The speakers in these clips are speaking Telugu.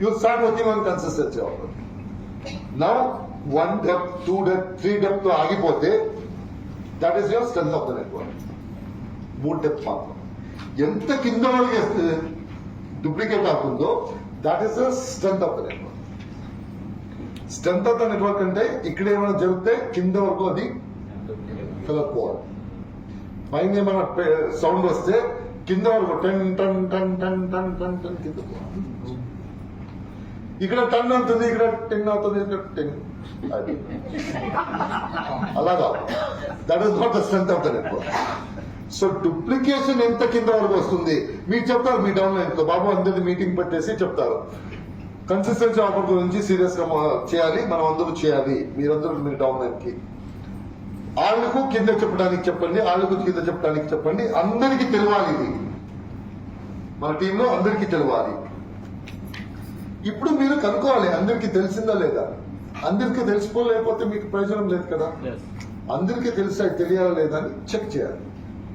you start working on consistency of it. Now, one depth, two depth, three depth to ఆగిపోతే that is your strength of the network మూడు డెప్త్ మాత్రం ఎంత కింద వరకు డూప్లికేట్ అవుతుందో that is the strength of the network strength of the network అంటే ఇక్కడ ఏమైనా జరిగితే కింద వరకు అది కలర్పోవాలి పైన ఏమైనా సౌండ్ వస్తే కింద వరకు టెన్ టన్ టన్ టన్ టన్ టన్ టన్ కింద పోవాలి. ఇక్కడ టన్ అవుతుంది ఇక్కడ టెన్ అవుతుంది ఇక్కడ టెన్. అది అలాగా that is not the strength of the network so duplication ఎంత కింద వరకు వస్తుంది? మీరు చెప్తారు మీ డౌన్ లైన్లో బాబు అందరిది మీటింగ్ పెట్టేసి చెప్తారు. కన్సిస్టెన్సీ ఆఫర్ గురించి సీరియస్గా చేయాలి మనం అందరూ చేయాలి. మీరందరూ మీ డౌన్ లైన్కి. వాళ్ళకు కింద చెప్పడానికి చెప్పండి వాళ్ళకు కింద చెప్పడానికి చెప్పండి. అందరికీ తెలవాలి ఇది. మన టీంలో అందరికీ తెలవాలి. ఇప్పుడు మీరు కనుక్కోవాలి అందరికీ తెలిసిందా లేదా? అందరికీ తెలిసిపోలేకపోతే మీకు ప్రయోజనం లేదు కదా? అందరికీ తెలిసా తెలియాలా లేదా అని చెక్ చేయాలి.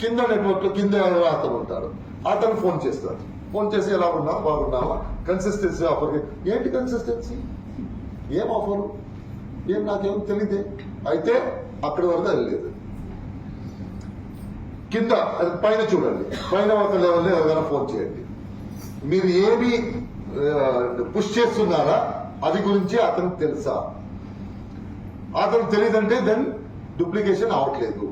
కింద నెట్వర్క్లో కింద అతను ఉంటాడు అతను ఫోన్ చేస్తాడు. ఫోన్ చేసి ఎలా ఉన్నావు? బాగున్నావా? కన్సిస్టెన్సీ ఆఫర్ ఏంటి కన్సిస్టెన్సీ ఏం ఆఫర్ ఏం నాకేం తెలియదే అయితే అక్కడి వరకు అది లేదు కింద అది పైన చూడండి. పైన ఒక లెవెల్లో ఎవరైనా ఫోన్ చేయండి. మీరు ఏమి పుష్ చేస్తున్నారా? అది గురించి అతనికి తెలుసా? అతను తెలియదంటే దెన్ డూప్లికేషన్ అవట్లేదు.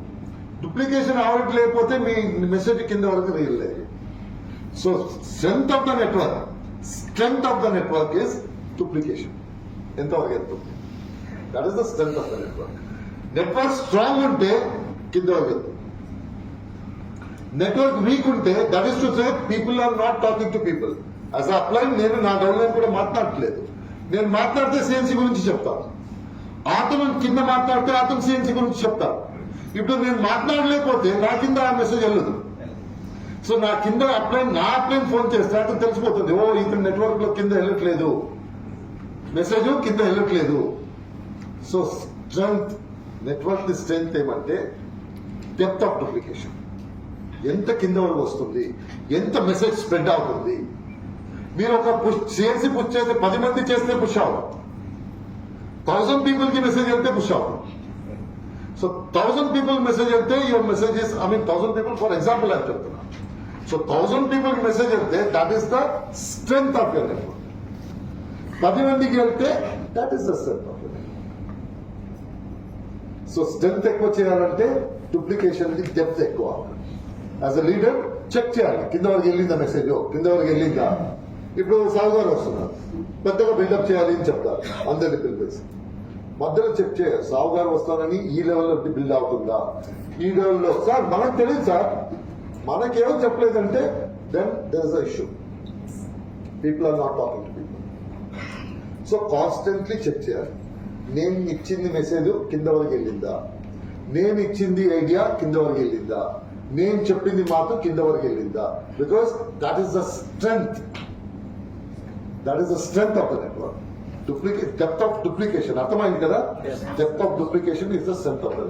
డూప్లికేషన్ అవట్లేకపోతే మీ మెసేజ్ కింద వరకు వేయలేదు so strength of the network strength of the network is duplication ఎంతవరకు ఎత్తుంది that is the strength of the network network strong ఉంటే కింద వరకు ఎత్తుంది నెట్వర్క్ వీక్ ఉంటే that is to say people are not talking to people as upline నేను నా డౌన్లైన్ కూడా మాట్లాడట్లేదు. నేను మాట్లాడితే సిఎన్సీ గురించి చెప్తాను ఆతను కింద మాట్లాడితే అతను సిఎన్సీ గురించి చెప్తాను ఇప్పుడు నేను మాట్లాడలేకపోతే నా కింద ఆ మెసేజ్ వెళ్ళదు. సో నా కింద అప్లైన్ నా అప్లైన్ ఫోన్ చేస్తే అతను తెలిసిపోతుంది. ఓ ఇతను నెట్వర్క్లో కింద వెళ్ళట్లేదు. మెసేజ్ కింద వెళ్ళట్లేదు. సో స్ట్రెంగ్త్ నెట్వర్క్ స్ట్రెంగ్త్ ఏమంటే డెప్త్ ఆఫ్ డూప్లికేషన్ ఎంత కింద వరకు వస్తుంది? ఎంత మెసేజ్ స్ప్రెడ్ అవుతుంది? మీరు ఒక పుష్ చేసి పుష్ చేస్తే పది మంది చేస్తే పుష్ అవ్వదు థౌసండ్ పీపుల్కి మెసేజ్ వెళ్తే పుష్ అవ్వదు సో థౌసండ్ పీపుల్ మెసేజ్ వెళ్తే your messages I mean thousand people for example అని చెప్తున్నా. సో థౌసండ్ పీపుల్కి మెసేజ్ వెళ్తే that is the strength of your network పది మందికి వెళ్తే that is the strength of so strength ఎక్కువ చేయాలంటే డూప్లికేషన్ డెప్త్ ఎక్కువ యాజ్ అ లీడర్ చెక్ చేయాలి. కింద వరకు వెళ్ళిందా మెసేజ్ కింద వరకు వెళ్ళిందా? ఇప్పుడు సాగుగారు వస్తున్నారు. పెద్దగా బిల్డప్ చేయాలి అని చెప్తారు. అందరిని పిలిపేసి. మధ్యలో చెక్ చేయాలి సాగుగారు వస్తారని ఈ లెవెల్లో బిల్డ్ అవుతుందా? ఈ లెవెల్లో సార్ మనకు తెలియదు సార్. మనకేమో చెప్పలేదంటే then there is a issue people are not talking to people so constantly check చేయాలి. నేను ఇచ్చింది మెసేజ్ కింద వరకు వెళ్ళిందా? నేను ఇచ్చింది ఐడియా కింద వరకు వెళ్ళిందా? నేను చెప్పింది మాత్రం కింద వరకు వెళ్ళిందా? Because that is the strength That is the strength of the network duplicate depth of duplication అర్థమైంది కదా Yes. Depth of duplication is the strength of the